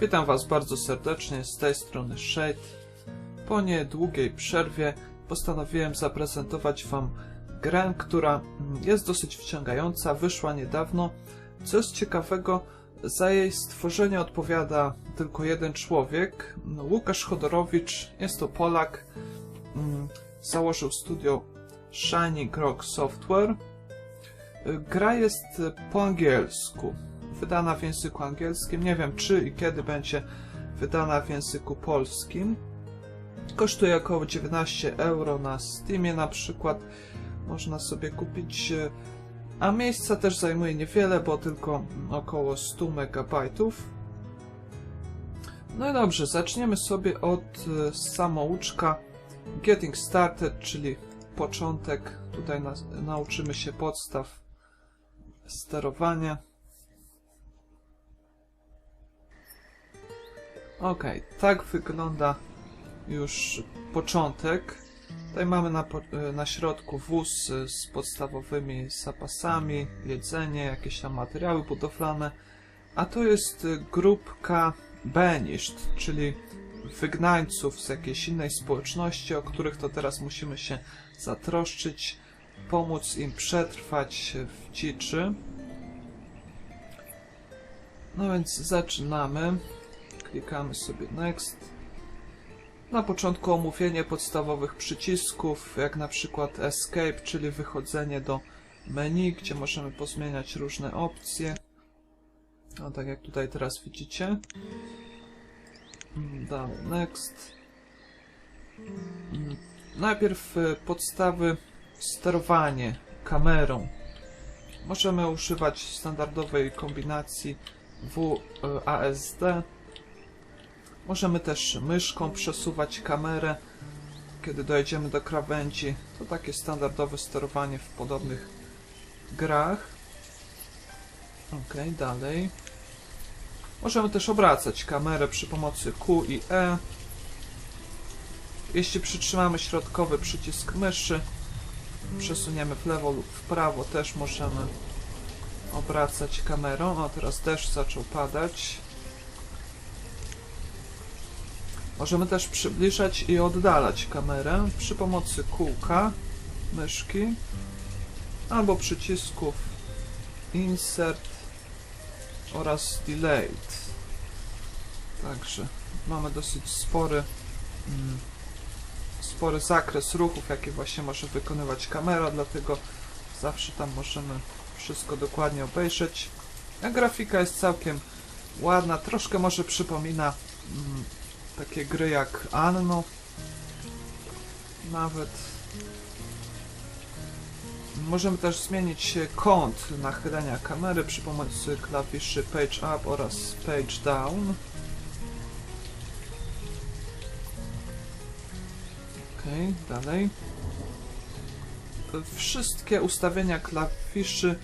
Witam Was bardzo serdecznie, z tej strony Shade. Po niedługiej przerwie postanowiłem zaprezentować Wam grę, która jest dosyć wciągająca, wyszła niedawno. Co jest ciekawego, za jej stworzenie odpowiada tylko jeden człowiek, Łukasz Chodorowicz, jest to Polak, mm, założył studio Shining Rock Software. Gra jest po angielsku, wydana w języku angielskim. Nie wiem, czy i kiedy będzie wydana w języku polskim. Kosztuje około 19 euro na Steamie na przykład. Można sobie kupić, e, a miejsca też zajmuje niewiele, bo tylko około 100 MB. No i dobrze, zaczniemy sobie od e, samouczka Getting Started, czyli początek. Tutaj nas, nauczymy się podstaw sterowania. Ok, tak wygląda już początek. Tutaj mamy na, e, na środku wóz z podstawowymi zapasami, jedzenie, jakieś tam materiały budowlane. A to jest grupka Banished, czyli wygnańców z jakiejś innej społeczności, o których to teraz musimy się zatroszczyć, pomóc im przetrwać w dziczy. No więc zaczynamy. Klikamy sobie Next. Na początku omówienie podstawowych przycisków, jak na przykład Escape, czyli wychodzenie do menu, gdzie możemy pozmieniać różne opcje. No tak jak tutaj teraz widzicie. Mm, Dalej, Next. Mm, Najpierw y, podstawy sterowanie kamerą. Możemy używać standardowej kombinacji WASD. Możemy też myszką przesuwać kamerę, kiedy dojedziemy do krawędzi. To takie standardowe sterowanie w podobnych grach. Ok, dalej. Możemy też obracać kamerę przy pomocy Q i E. Jeśli przytrzymamy środkowy przycisk myszy, przesuniemy w lewo lub w prawo, też możemy obracać kamerą. O, teraz deszcz zaczął padać. Możemy też przybliżać i oddalać kamerę przy pomocy kółka, myszki albo przycisków Insert oraz Delayed. Także mamy dosyć spory, mm, spory zakres ruchów, jakie właśnie może wykonywać kamera, dlatego zawsze tam możemy wszystko dokładnie obejrzeć. A grafika jest całkiem ładna, troszkę może przypomina mm, takie gry jak Anno. Nawet. Możemy też zmienić kąt nachylenia kamery przy pomocy klawiszy Page Up oraz Page Down. Ok, dalej. Wszystkie ustawienia klawiszy,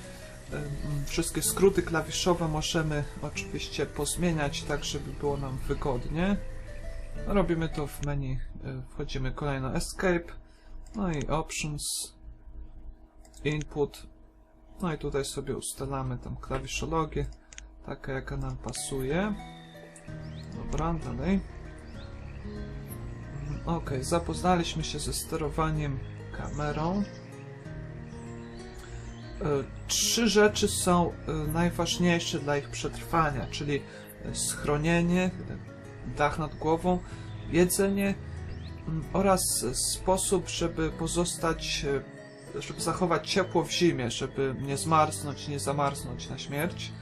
wszystkie skróty klawiszowe możemy oczywiście pozmieniać tak, żeby było nam wygodnie. Robimy to w menu, y, wchodzimy kolejno Escape, no i Options, Input, no i tutaj sobie ustalamy tam klawiszologię, taka jaka nam pasuje. Dobra, dalej. Mm, Ok, zapoznaliśmy się ze sterowaniem kamerą. Y, Trzy rzeczy są y, najważniejsze dla ich przetrwania, czyli schronienie, dach nad głową, jedzenie mm, oraz sposób, żeby pozostać, e, żeby zachować ciepło w zimie, żeby nie zmarznąć, nie zamarznąć na śmierć.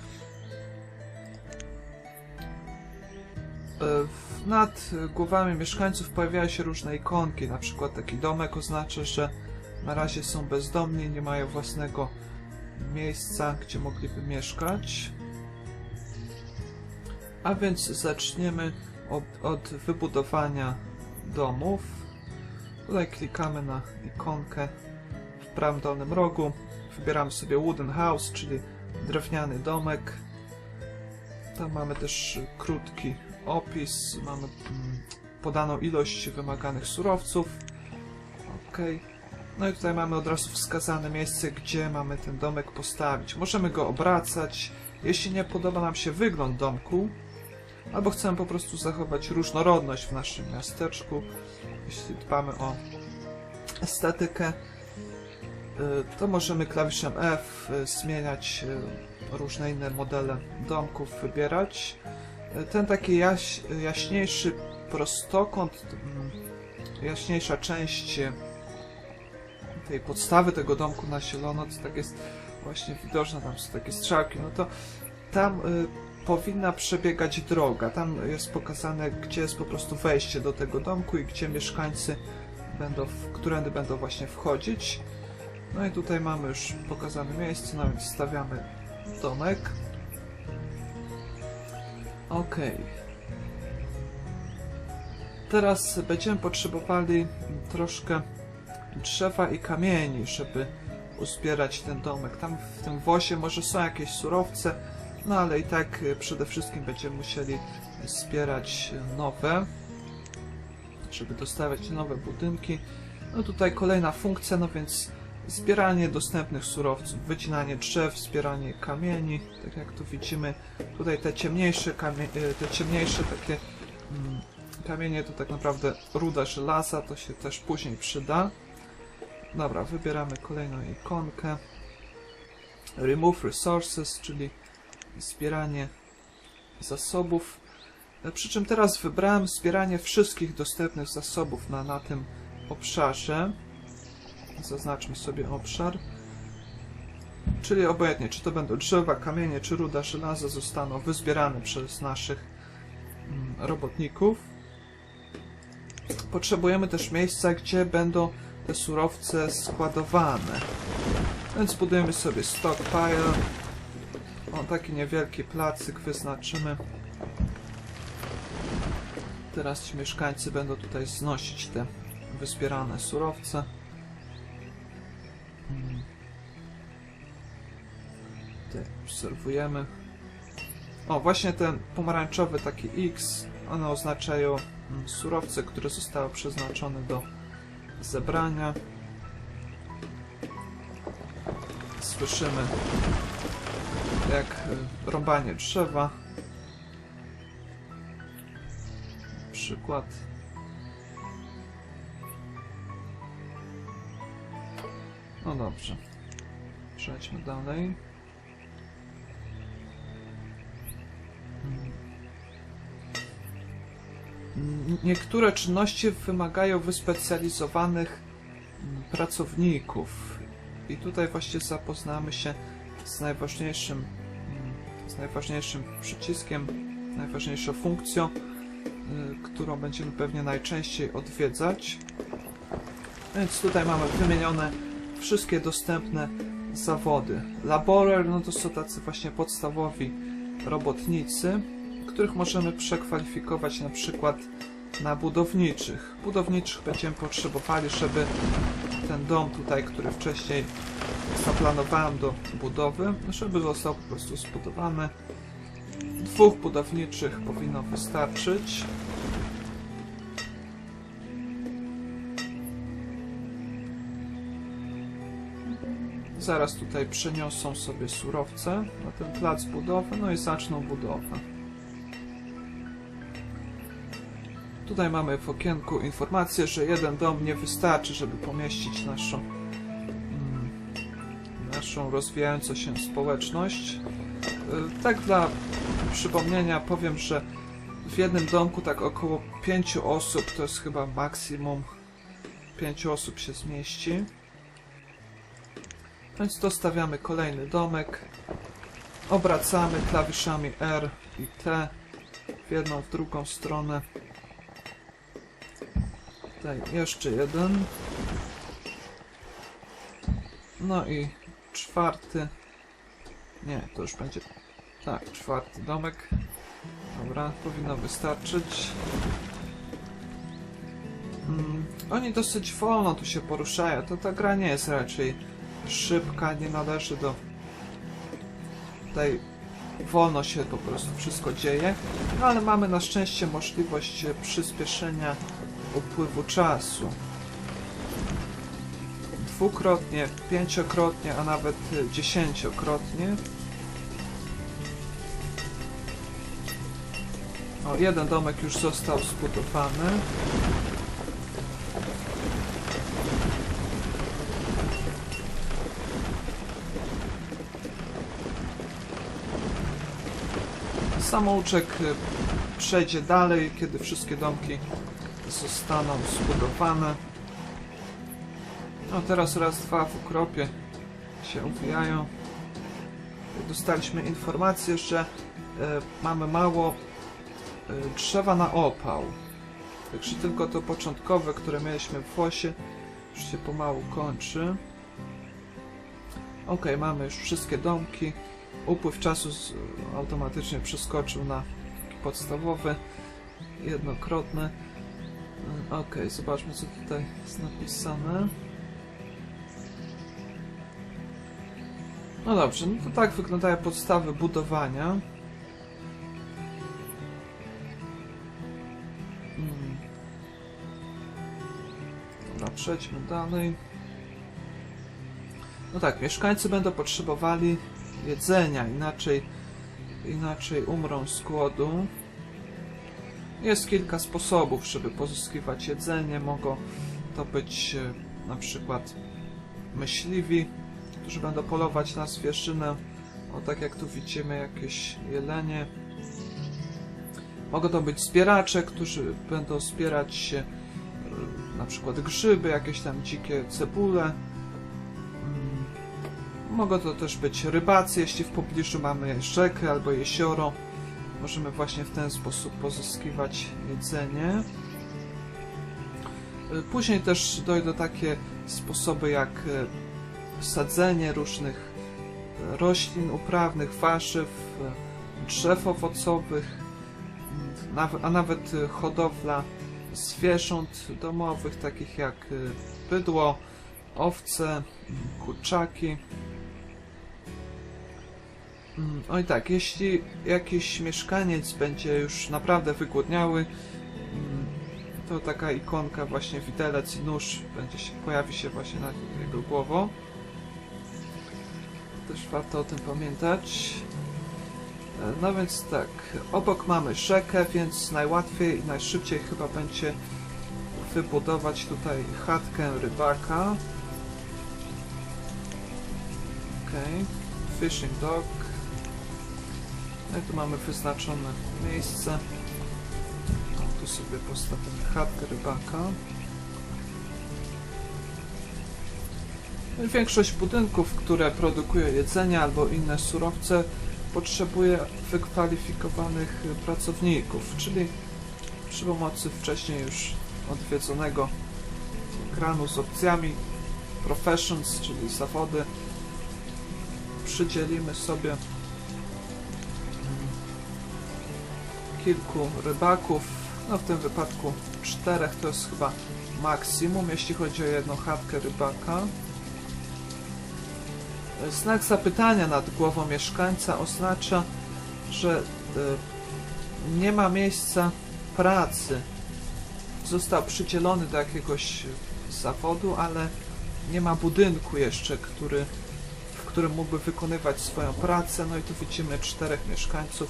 E, Nad głowami mieszkańców pojawiają się różne ikonki, na przykład taki domek oznacza, że na razie są bezdomni, nie mają własnego miejsca, gdzie mogliby mieszkać. A więc zaczniemy od, od wybudowania domów. Tutaj klikamy na ikonkę w prawym dolnym rogu. Wybieramy sobie wooden house, czyli drewniany domek. Tam mamy też krótki opis, mamy mm, podaną ilość wymaganych surowców. Ok. No i tutaj mamy od razu wskazane miejsce, gdzie mamy ten domek postawić. Możemy go obracać. Jeśli nie podoba nam się wygląd domku, albo chcemy po prostu zachować różnorodność w naszym miasteczku, jeśli dbamy o estetykę, y, to możemy klawiszem F y, zmieniać y, różne inne modele domków, wybierać. Ten taki jaś, jaśniejszy prostokąt, mm, jaśniejsza część tej podstawy tego domku na zielono, to tak jest właśnie widoczne, tam są takie strzałki, no to tam powinna przebiegać droga. Tam jest pokazane, gdzie jest po prostu wejście do tego domku i gdzie mieszkańcy będą, w, którędy będą właśnie wchodzić. No i tutaj mamy już pokazane miejsce, no więc stawiamy domek. Okej. Teraz będziemy potrzebowali troszkę drzewa i kamieni, żeby uzbierać ten domek. Tam w tym wozie może są jakieś surowce, no ale i tak y, przede wszystkim będziemy musieli zbierać y, nowe, żeby dostawać nowe budynki. No tutaj kolejna funkcja, no więc zbieranie dostępnych surowców, wycinanie drzew, zbieranie kamieni, tak jak tu widzimy. Tutaj te ciemniejsze, y, te ciemniejsze takie mm, kamienie to tak naprawdę ruda żelaza, to się też później przyda. Dobra, wybieramy kolejną ikonkę. Remove Resources, czyli zbieranie zasobów. Przy czym teraz wybrałem zbieranie wszystkich dostępnych zasobów na, na tym obszarze. Zaznaczmy sobie obszar. Czyli obojętnie, czy to będą drzewa, kamienie, czy ruda żelaza zostaną wyzbierane przez naszych mm, robotników. Potrzebujemy też miejsca, gdzie będą te surowce składowane. Więc budujemy sobie stockpile. O, taki niewielki placyk wyznaczymy. Teraz ci mieszkańcy będą tutaj znosić te wyzbierane surowce. Mm. Tutaj obserwujemy. O, właśnie ten pomarańczowy taki X, one oznaczają mm, surowce, które zostały przeznaczone do zebrania. Słyszymy jak rąbanie drzewa. Przykład. No dobrze. Przejdźmy dalej. Mm, Niektóre czynności wymagają wyspecjalizowanych pracowników. I tutaj właśnie zapoznamy się z najważniejszym, z najważniejszym przyciskiem, najważniejszą funkcją, y, którą będziemy pewnie najczęściej odwiedzać. Więc tutaj mamy wymienione wszystkie dostępne zawody. Laborer, no to są tacy właśnie podstawowi robotnicy, których możemy przekwalifikować na przykład na budowniczych. Budowniczych będziemy potrzebowali, żeby ten dom tutaj, który wcześniej zaplanowałem do budowy, żeby został po prostu zbudowany. Dwóch budowniczych powinno wystarczyć. Zaraz tutaj przeniosą sobie surowce na ten plac budowy, no i zaczną budowę. Tutaj mamy w okienku informację, że jeden dom nie wystarczy, żeby pomieścić naszą, naszą rozwijającą się społeczność. Y, Tak dla przypomnienia powiem, że w jednym domku tak około 5 osób, to jest chyba maksimum 5 osób się zmieści. Więc dostawiamy kolejny domek. Obracamy klawiszami R i T w jedną, w drugą stronę. Tutaj jeszcze jeden. No i czwarty. Nie, to już będzie. Tak, czwarty domek. Dobra, powinno wystarczyć. Mm, oni dosyć wolno tu się poruszają. To ta gra nie jest raczej szybka, nie należy do. Tutaj wolno się po prostu wszystko dzieje, no ale mamy na szczęście możliwość przyspieszenia upływu czasu. Dwukrotnie, pięciokrotnie, a nawet dziesięciokrotnie. O, jeden domek już został zbudowany. Samouczek y, przejdzie dalej, kiedy wszystkie domki zostaną zbudowane. No teraz raz, dwa w ukropie się uwijają. Dostaliśmy informację, że e, mamy mało e, drzewa na opał. Także tylko to początkowe, które mieliśmy w Włosie, już się pomału kończy. Ok, mamy już wszystkie domki. Upływ czasu z, automatycznie przeskoczył na podstawowy, jednokrotny. Ok, zobaczmy co tutaj jest napisane. No dobrze, no to tak wyglądają podstawy budowania. Hmm. Dobra, przejdźmy dalej. No tak, mieszkańcy będą potrzebowali jedzenia, inaczej, inaczej umrą z głodu. Jest kilka sposobów, żeby pozyskiwać jedzenie. Mogą to być e, na przykład myśliwi, którzy będą polować na zwierzynę. O tak jak tu widzimy jakieś jelenie. Mogą to być zbieracze, którzy będą zbierać e, na przykład grzyby, jakieś tam dzikie cebule. Mm, Mogą to też być rybacy, jeśli w pobliżu mamy rzekę albo jezioro. Możemy właśnie w ten sposób pozyskiwać jedzenie. E, Później też dojdą takie sposoby jak e, sadzenie różnych e, roślin uprawnych, warzyw, e, drzew owocowych, a nawet e, hodowla zwierząt domowych, takich jak bydło, owce, kurczaki. Mm, Oj tak, jeśli jakiś mieszkaniec będzie już naprawdę wygłodniały, mm, to taka ikonka właśnie widelec i nóż będzie się, pojawi się właśnie nad jego głową. Też warto o tym pamiętać. E, No więc tak, obok mamy rzekę, więc najłatwiej i najszybciej chyba będzie wybudować tutaj chatkę rybaka. Okej, fishing dock. No i tu mamy wyznaczone miejsce. O, tu sobie postawimy chatkę rybaka. Większość budynków, które produkują jedzenie albo inne surowce, potrzebuje wykwalifikowanych pracowników, czyli przy pomocy wcześniej już odwiedzonego ekranu z opcjami Professions, czyli zawody, przydzielimy sobie kilku rybaków, no w tym wypadku czterech to jest chyba maksimum, jeśli chodzi o jedną chatkę rybaka. Znak zapytania nad głową mieszkańca oznacza, że e, nie ma miejsca pracy. Został przydzielony do jakiegoś zawodu, ale nie ma budynku jeszcze, który, w którym mógłby wykonywać swoją pracę. No i tu widzimy czterech mieszkańców.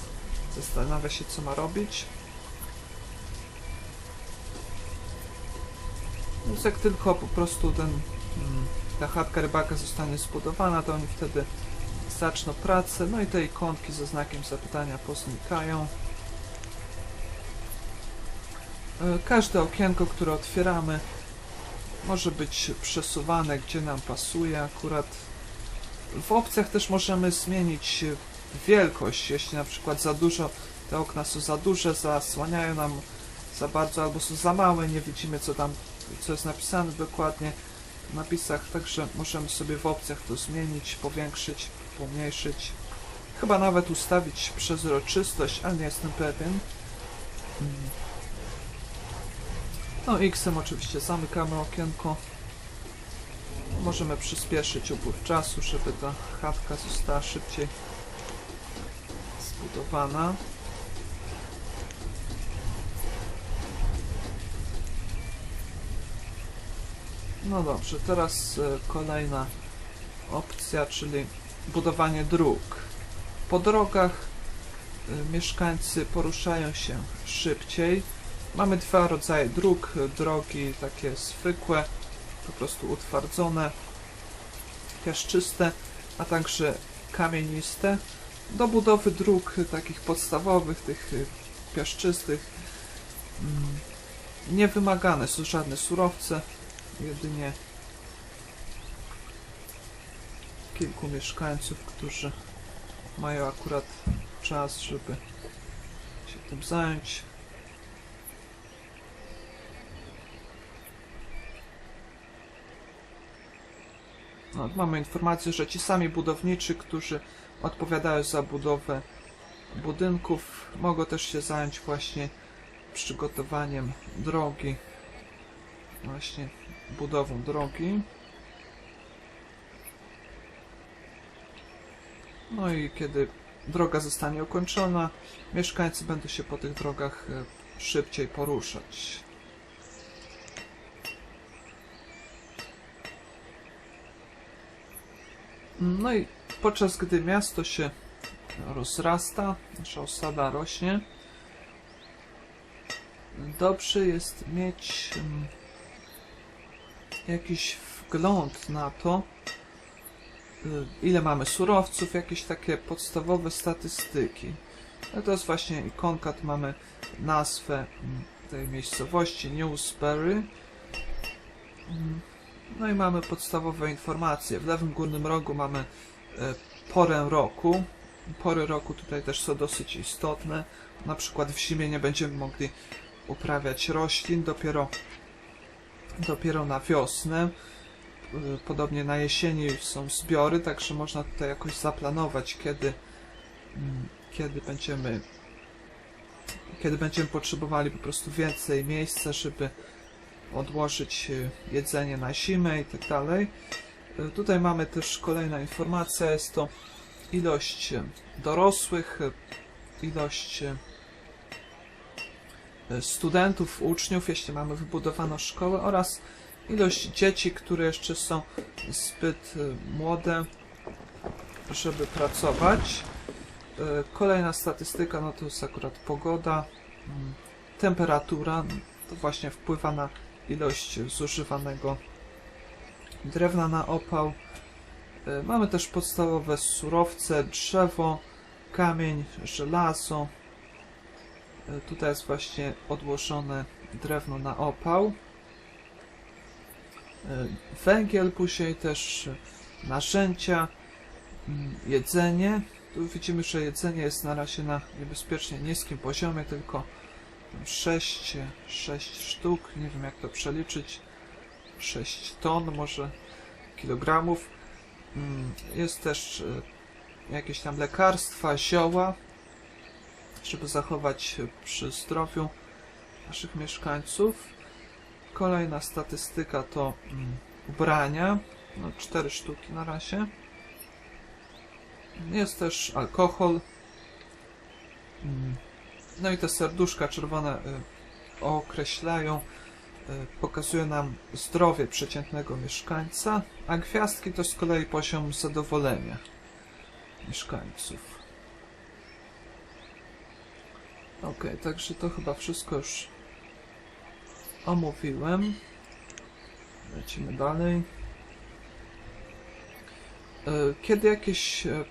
Zastanawia się, co ma robić. Jak tylko po prostu ten, mm, ta chatka rybaka zostanie zbudowana, to oni wtedy zaczną pracę. No i te ikonki ze znakiem zapytania poznikają. E, Każde okienko, które otwieramy, może być przesuwane, gdzie nam pasuje. Akurat w opcjach też możemy zmienić wielkość. Jeśli na przykład za dużo, te okna są za duże, zasłaniają nam za bardzo, albo są za małe, nie widzimy co tam, co jest napisane dokładnie napisach. Także możemy sobie w opcjach to zmienić, powiększyć, pomniejszyć. Chyba nawet ustawić przezroczystość, ale nie jestem pewien. Mm. No X-em oczywiście zamykamy okienko. Możemy przyspieszyć upływ czasu, żeby ta chatka została szybciej zbudowana. No dobrze, teraz e, kolejna opcja, czyli budowanie dróg. Po drogach y, mieszkańcy poruszają się szybciej. Mamy dwa rodzaje dróg, drogi takie zwykłe, po prostu utwardzone, piaszczyste, a także kamieniste. Do budowy dróg takich podstawowych, tych y, piaszczystych, mm, nie wymagane są żadne surowce, jedynie kilku mieszkańców, którzy mają akurat czas, żeby się tym zająć. No, mamy informację, że ci sami budowniczy, którzy odpowiadają za budowę budynków, mogą też się zająć właśnie przygotowaniem drogi, właśnie budową drogi. No i kiedy droga zostanie ukończona, mieszkańcy będą się po tych drogach e, szybciej poruszać. No i podczas gdy miasto się rozrasta, nasza osada rośnie, dobrze jest mieć mm, jakiś wgląd na to, y, ile mamy surowców, jakieś takie podstawowe statystyki. No to jest właśnie ikonka, tu mamy nazwę mm, tej miejscowości Newsbury. Mm, No i mamy podstawowe informacje. W lewym górnym rogu mamy e, porę roku. Pory roku tutaj też są dosyć istotne. Na przykład w zimie nie będziemy mogli uprawiać roślin, dopiero, dopiero na wiosnę. Y, Podobnie na jesieni są zbiory, także można tutaj jakoś zaplanować, kiedy, mm, kiedy będziemy kiedy będziemy potrzebowali po prostu więcej miejsca, żeby odłożyć y, jedzenie na zimę i tak dalej. Y, Tutaj mamy też kolejna informacja, jest to ilość dorosłych, ilość studentów, uczniów, jeśli mamy wybudowaną szkołę oraz ilość dzieci, które jeszcze są zbyt y, młode, żeby pracować. Y, Kolejna statystyka, no to jest akurat pogoda, mm, temperatura, to właśnie wpływa na ilość zużywanego drewna na opał. Mamy też podstawowe surowce, drzewo, kamień, żelazo. Y, Tutaj jest właśnie odłożone drewno na opał. Y, Węgiel, później też narzędzia, mm, jedzenie. Tu widzimy, że jedzenie jest na razie na niebezpiecznie niskim poziomie, tylko 6, 6 sztuk, nie wiem jak to przeliczyć, 6 ton może kilogramów. Mm, Jest też y, jakieś tam lekarstwa, zioła, żeby zachować przy zdrowiu naszych mieszkańców. Kolejna statystyka to mm, ubrania, no 4 sztuki na razie. Jest też alkohol. Mm, No i te serduszka czerwone y, określają, y, pokazują nam zdrowie przeciętnego mieszkańca, a gwiazdki to z kolei poziom zadowolenia mieszkańców. Ok, także to chyba wszystko już omówiłem. Lecimy dalej. E, Kiedy jakieś e,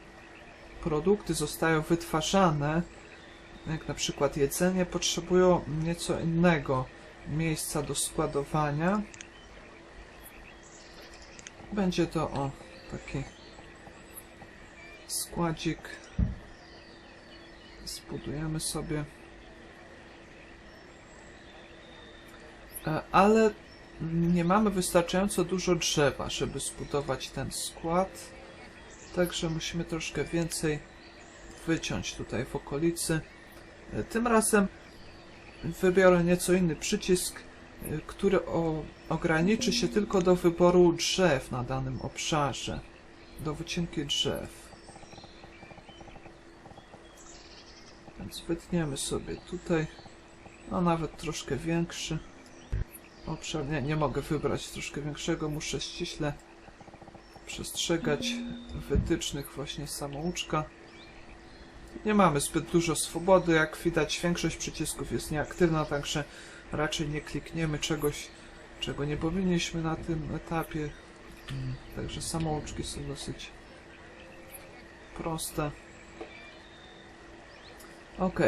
produkty zostają wytwarzane, jak na przykład jedzenie, potrzebują nieco innego miejsca do składowania. Będzie to o taki składzik. Zbudujemy sobie. Ale nie mamy wystarczająco dużo drzewa, żeby zbudować ten skład. Także musimy troszkę więcej wyciąć tutaj w okolicy. E, Tym razem wybiorę nieco inny przycisk, e, który o, ograniczy się tylko do wyboru drzew na danym obszarze. Do wycinki drzew. Więc wytniemy sobie tutaj, a nawet troszkę większy obszar. Nie, nie mogę wybrać troszkę większego, muszę ściśle przestrzegać wytycznych właśnie samouczka. Nie mamy zbyt dużo swobody, jak widać większość przycisków jest nieaktywna, także raczej nie klikniemy czegoś, czego nie powinniśmy na tym etapie. Mm, Także samouczki są dosyć proste. Ok,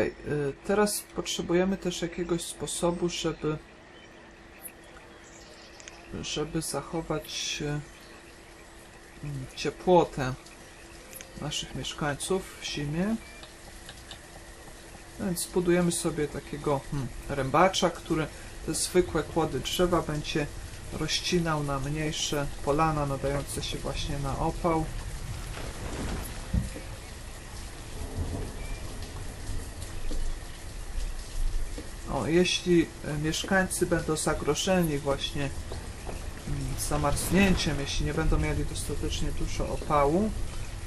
teraz potrzebujemy też jakiegoś sposobu, żeby żeby zachować mm, ciepłotę naszych mieszkańców w zimie. Więc zbudujemy sobie takiego hmm, rębacza, który te zwykłe kłody drzewa będzie rozcinał na mniejsze polana nadające się właśnie na opał. O, jeśli e, mieszkańcy będą zagrożeni właśnie zamarznięciem, jeśli nie będą mieli dostatecznie dużo opału,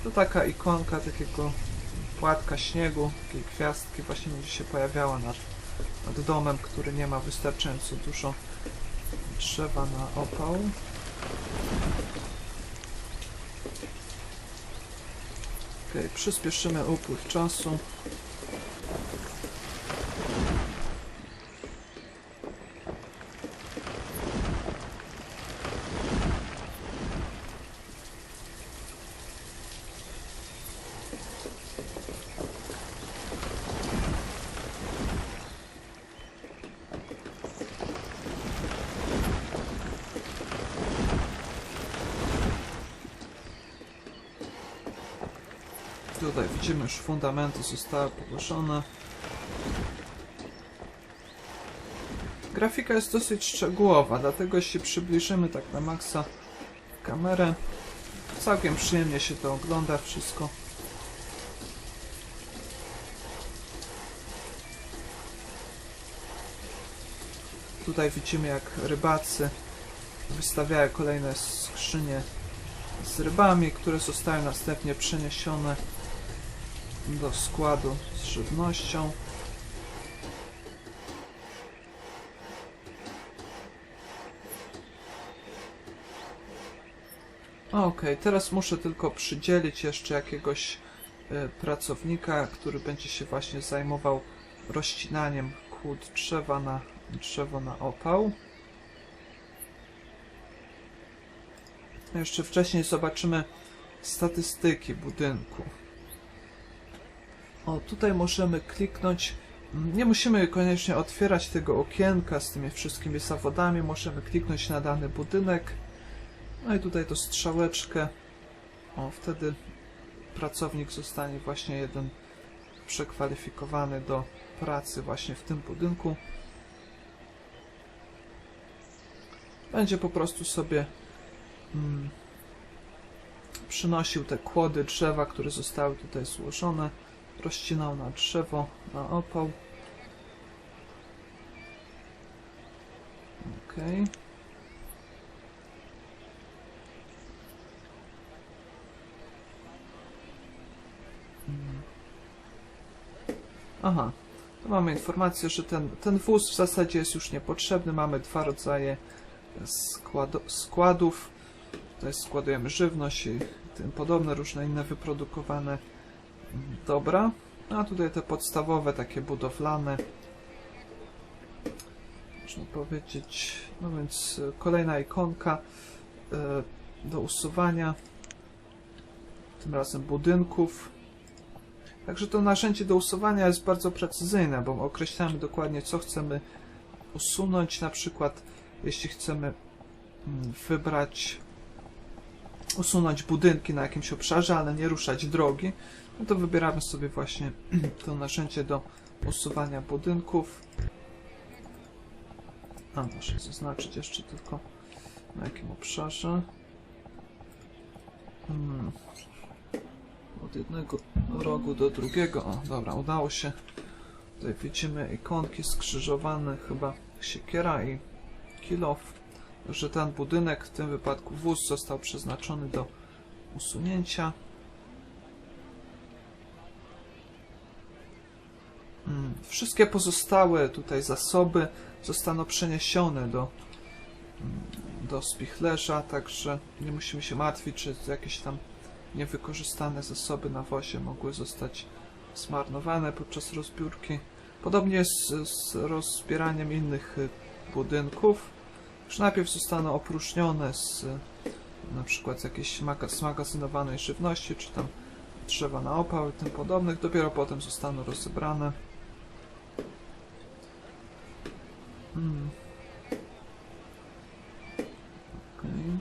to taka ikonka takiego płatka śniegu, takiej gwiazdki właśnie będzie się pojawiała nad, nad domem, który nie ma wystarczająco dużo drzewa na opał. Ok, przyspieszymy upływ czasu. Tutaj widzimy już fundamenty zostały położone. Grafika jest dosyć szczegółowa, dlatego jeśli przybliżymy tak na maksa kamerę, całkiem przyjemnie się to ogląda wszystko. Tutaj widzimy jak rybacy wystawiają kolejne skrzynie z rybami, które zostają następnie przeniesione do składu z żywnością. Okej, teraz muszę tylko przydzielić jeszcze jakiegoś e, pracownika, który będzie się właśnie zajmował rozcinaniem kłód drzewa na drzewo na opał. Jeszcze wcześniej zobaczymy statystyki budynku. O, tutaj możemy kliknąć. Nie musimy koniecznie otwierać tego okienka z tymi wszystkimi zawodami. Możemy kliknąć na dany budynek. No i tutaj to strzałeczkę. O, wtedy pracownik zostanie właśnie jeden przekwalifikowany do pracy właśnie w tym budynku. Będzie po prostu sobie mm, przynosił te kłody drzewa, które zostały tutaj złożone, rozcinał na drzewo, na opał. Okej. Aha, to mamy informację, że ten, ten wóz w zasadzie jest już niepotrzebny. Mamy dwa rodzaje składo, składów. Tutaj składujemy żywność i tym podobne, różne inne wyprodukowane dobra. A tutaj te podstawowe, takie budowlane. Można powiedzieć. No więc e, kolejna ikonka e, do usuwania. Tym razem budynków. Także to narzędzie do usuwania jest bardzo precyzyjne, bo określamy dokładnie co chcemy usunąć. Na przykład jeśli chcemy mm, wybrać, usunąć budynki na jakimś obszarze, ale nie ruszać drogi, no to wybieramy sobie właśnie to narzędzie do usuwania budynków. A, muszę zaznaczyć jeszcze tylko na jakim obszarze. Hmm. Od jednego rogu do drugiego. O, dobra, udało się. Tutaj widzimy ikonki skrzyżowane, chyba siekiera i kilof, że ten budynek, w tym wypadku wóz, został przeznaczony do usunięcia. Wszystkie pozostałe tutaj zasoby zostaną przeniesione do, mm, do spichlerza, także nie musimy się martwić, czy jakieś tam niewykorzystane zasoby na wozie mogły zostać zmarnowane podczas rozbiórki. Podobnie jest z, rozbieraniem innych y, budynków. Już najpierw zostaną opróżnione z y, na przykład jakiejś maga- zmagazynowanej żywności, czy tam drzewa na opał i tym podobnych. Dopiero potem zostaną rozebrane. Hmm. Okej.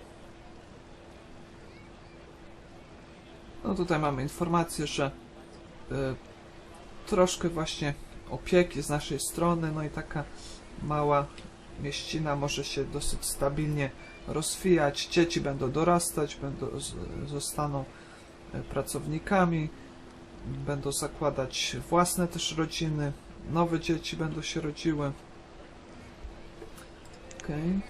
No tutaj mamy informację, że y, troszkę właśnie opieki z naszej strony, no i taka mała mieścina może się dosyć stabilnie rozwijać. Dzieci będą dorastać, będą, zostaną e, pracownikami, będą zakładać własne też rodziny, nowe dzieci będą się rodziły. Okej.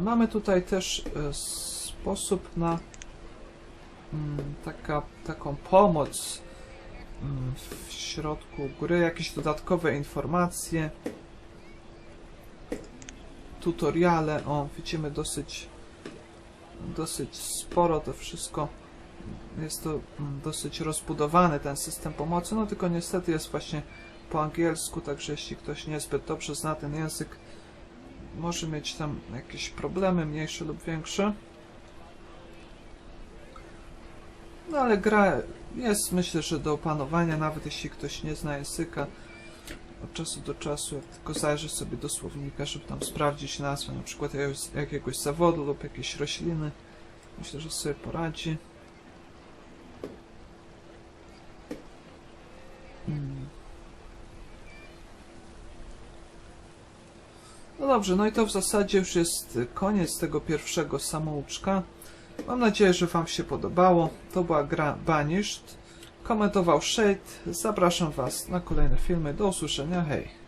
Mamy tutaj też e, sposób na mm, taka, taką pomoc mm, w środku gry, jakieś dodatkowe informacje, tutoriale, o widzimy dosyć dosyć sporo to wszystko jest to mm, dosyć rozbudowany ten system pomocy, no tylko niestety jest właśnie po angielsku, także jeśli ktoś niezbyt dobrze zna ten język, może mieć tam jakieś problemy, mniejsze lub większe. No ale gra jest myślę, że do opanowania, nawet jeśli ktoś nie zna języka. Od czasu do czasu, jak tylko zajrzy sobie do słownika, żeby tam sprawdzić nazwę, na przykład jakiegoś, zawodu lub jakiejś rośliny, myślę, że sobie poradzi. Dobrze, no i to w zasadzie już jest koniec tego pierwszego samouczka. Mam nadzieję, że Wam się podobało. To była gra Banished. Komentował Shade. Zapraszam Was na kolejne filmy. Do usłyszenia. Hej!